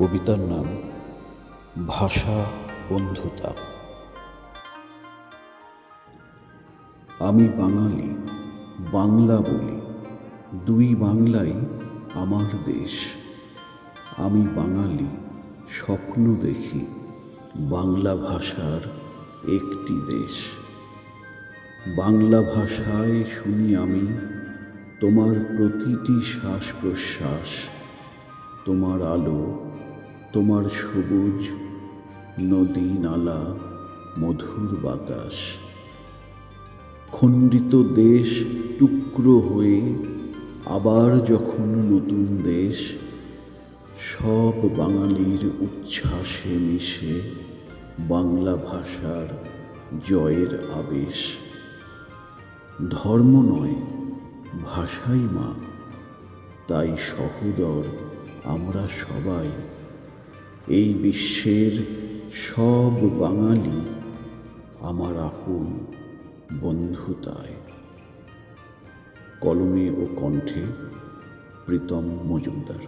কবিতার নাম ভাষা বন্ধুতা। আমি বাঙালি, বাংলা বলি, দুই বাংলাই আমার দেশ। আমি বাঙালি, স্বপ্ন দেখি, বাংলা ভাষার একটি দেশ। বাংলা ভাষায় শুনি আমি তোমার প্রতিটি শ্বাস প্রশ্বাস, তোমার আলো তোমার সবুজ নদী নালা, মধুর বাতাস। খণ্ডিত দেশ টুকরো হয়ে আবার যখন নতুন দেশ, সব বাঙালির উচ্ছ্বাসে মিশে বাংলা ভাষার জয়ের আবেশ। ধর্ম নয়, ভাষাই মা, তাই সহোদর আমরা সবাই এই বিশ্বের সব বাঙালি আমার আপন বন্ধুতায় কলমে ও কণ্ঠে প্রীতম মজুমদার।